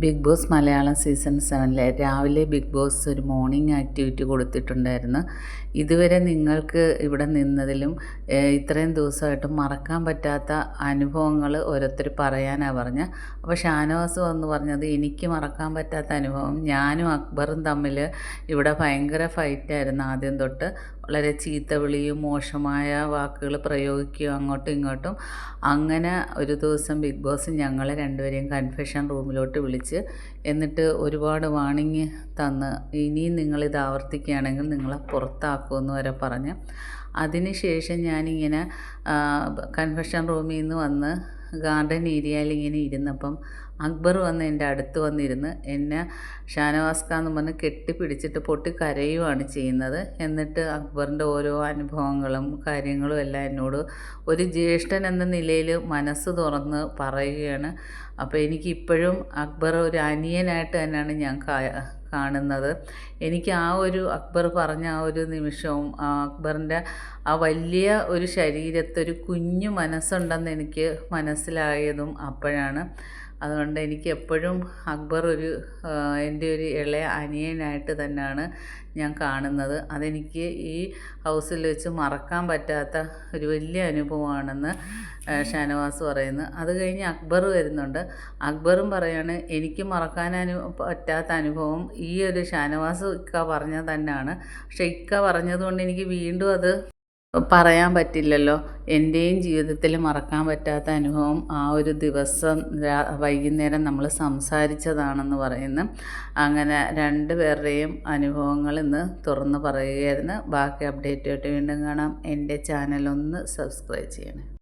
Big boss Malayalam season സെവനിലെ രാവിലെ Bigg Boss ഒരു മോർണിംഗ് ആക്ടിവിറ്റി കൊടുത്തിട്ടുണ്ടായിരുന്നു. ഇതുവരെ നിങ്ങൾക്ക് ഇവിടെ നിന്നതിലും ഇത്രയും ദിവസമായിട്ട് മറക്കാൻ പറ്റാത്ത അനുഭവങ്ങൾ ഓരോരുത്തർ പറയാനാണ് പറഞ്ഞത്. അപ്പോൾ ഷാനവാസ് വന്ന് പറഞ്ഞത് എനിക്ക് മറക്കാൻ പറ്റാത്ത അനുഭവം. ഞാനും അക്ബറും തമ്മിൽ ഇവിടെ ഭയങ്കര ഫൈറ്റായിരുന്നു ആദ്യം തൊട്ട്. വളരെ ചീത്ത വിളിയും മോശമായ വാക്കുകൾ പ്രയോഗിക്കുകയും അങ്ങോട്ടും ഇങ്ങോട്ടും. അങ്ങനെ ഒരു ദിവസം ബിഗ് ബോസ് ഞങ്ങളെ രണ്ടുപേരെയും കൺഫെഷൻ റൂമിലോട്ട് വിളിച്ച് എന്നിട്ട് ഒരുപാട് വാണിങ് തന്ന് ഇനിയും നിങ്ങളിത് ആവർത്തിക്കുകയാണെങ്കിൽ നിങ്ങളെ പുറത്താക്കുമെന്ന് വരെ പറഞ്ഞ്. അതിന് ശേഷം ഞാനിങ്ങനെ കൺഫെഷൻ റൂമിൽ നിന്ന് വന്ന് ഗാർഡൻ ഏരിയയിൽ ഇങ്ങനെ ഇരുന്നപ്പം അക്ബർ വന്ന് എന്റെ അടുത്ത് വന്നിരുന്ന് എന്നെ ഷാനവാസ്ക എന്ന് പറഞ്ഞ് കെട്ടിപ്പിടിച്ചിട്ട് പൊട്ടി കരയുവാണ് ചെയ്യുന്നത്. എന്നിട്ട് അക്ബറിന്റെ ഓരോ അനുഭവങ്ങളും കാര്യങ്ങളും എല്ലാം എന്നോട് ഒരു ജ്യേഷ്ഠൻ എന്ന നിലയിൽ മനസ്സ് തുറന്ന് പറയുകയാണ്. അപ്പോൾ എനിക്കിപ്പോഴും അക്ബർ ഒരു അനിയനായിട്ട് തന്നെയാണ് ഞാൻ കാണുന്നത്. എനിക്ക് ആ ഒരു അക്ബർ പറഞ്ഞ ആ ഒരു നിമിഷവും ആ അക്ബറിന്റെ ആ വലിയ ഒരു ശരീരത്തൊരു കുഞ്ഞു മനസ്സുണ്ടെന്ന് എനിക്ക് മനസ്സിലായതും അപ്പോഴാണ്. അതുകൊണ്ട് എനിക്ക് എപ്പോഴും അക്ബർ ഒരു എന്റെ ഒരു ഇളയ അനിയനായിട്ട് തന്നെയാണ് ഞാൻ കാണുന്നത്. അതെനിക്ക് ഈ ഹൗസിൽ വെച്ച് മറക്കാൻ പറ്റാത്ത ഒരു വലിയ അനുഭവമാണെന്ന് ഷാനവാസ് പറയുന്നു. അത് കഴിഞ്ഞ് അക്ബർ വരുന്നുണ്ട്. അക്ബറും പറയാണ് എനിക്ക് മറക്കാൻ അനു പറ്റാത്ത അനുഭവം ഈ ഒരു ഷാനവാസ് ഇക്ക പറഞ്ഞത് തന്നെയാണ്. പക്ഷേ ഇക്ക പറഞ്ഞതുകൊണ്ട് എനിക്ക് വീണ്ടും അത് പറയാൻ പറ്റില്ലല്ലോ. എന്റെയും ജീവിതത്തിൽ മറക്കാൻ പറ്റാത്ത അനുഭവം ആ ഒരു ദിവസം വൈകുന്നേരം നമ്മൾ സംസാരിച്ചതാണെന്ന് പറയുന്നു. അങ്ങനെ രണ്ട് പേരുടെയും അനുഭവങ്ങൾ ഇന്ന് തുറന്ന് പറയുകയായിരുന്നു. ബാക്കി അപ്ഡേറ്റുമായിട്ട് വീണ്ടും കാണാം. എന്റെ ചാനലൊന്ന് സബ്സ്ക്രൈബ് ചെയ്യണേ.